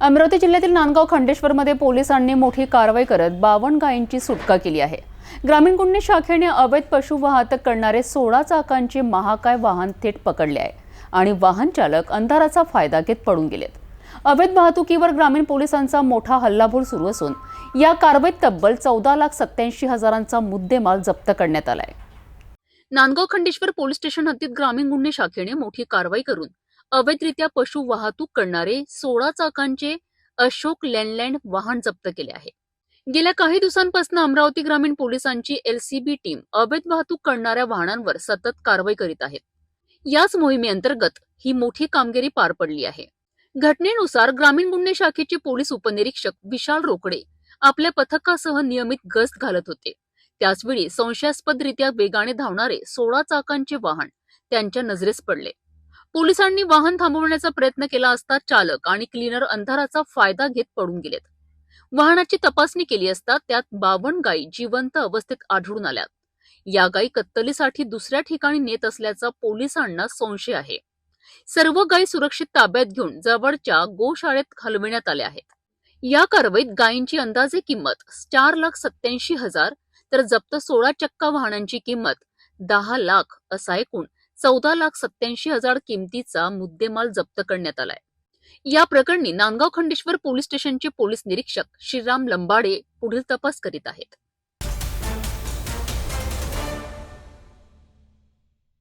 अमरावती जिल्ह्यातील नांदगाव खंडेश्वरमध्ये पोलिसांनी मोठी कारवाई करत बावन्न गायींची सुटका केली आहे. ग्रामीण गुन्हे शाखेने अवैध पशु वाहतूक करणारे सोळा चाकांचे महाकाय वाहन थेट पकडले आहे आणि वाहन चालक अंधाराचा फायदा घेत पडून गेलेत. अवैध वाहतुकीवर ग्रामीण पोलिसांचा मोठा हल्लाबोल सुरू असून या कारवाईत तब्बल चौदा लाख सत्याऐंशी हजारांचा मुद्देमाल जप्त करण्यात आलाय. नांदगाव खंडेश्वर पोलीस स्टेशन हद्दीत ग्रामीण गुन्हे शाखेने मोठी कारवाई करून अवैधरित्या पशु वाहतूक करणारे सोळा चाकांचे अशोक लँडलँड वाहन जप्त केले आहे. गेल्या काही दिवसांपासून अमरावती ग्रामीण पोलिसांची एलसीबी टीम अवैध वाहतूक करणाऱ्या वाहनांवर सतत कारवाई करीत आहेत याच मोहिमेअंतर्गत ही मोठी कामगिरी पार पडली आहे. घटनेनुसार ग्रामीण गुन्हे शाखेचे पोलीस उपनिरीक्षक विशाल रोकडे आपल्या पथकासह नियमित गस्त घालत होते. त्याचवेळी संशयास्पदरित्या वेगाने धावणारे सोळा चाकांचे वाहन त्यांच्या नजरेस पडले. पोलिसांनी वाहन थांबवण्याचा प्रयत्न केला असता चालक आणि क्लीनर अंधाराचा फायदा घेत पडून गेलेत. वाहनाची तपासणी केली असता त्यात बावन्न गायी जिवंत अवस्थेत आढळून आल्यात या गायी कत्तलीसाठी दुसऱ्या ठिकाणी नेत असल्याचा पोलिसांना संशय आहे. सर्व गायी सुरक्षित ताब्यात घेऊन जवळच्या गोशाळेत घालविण्यात आल्या आहेत. या कारवाईत गायींची अंदाजे किंमत चार लाख सत्याऐंशी हजार तर जप्त सोळा चक्का वाहनांची किंमत दहा लाख असा एकूण चौदा लाख सत्याऐंशी हजार किमतीचा मुद्देमाल जप्त करण्यात आलाय. या प्रकरणी नांदगाव खंडेश्वर पोलीस स्टेशनचे पोलीस निरीक्षक श्रीराम लंबाडे पुढील तपास करीत आहेत.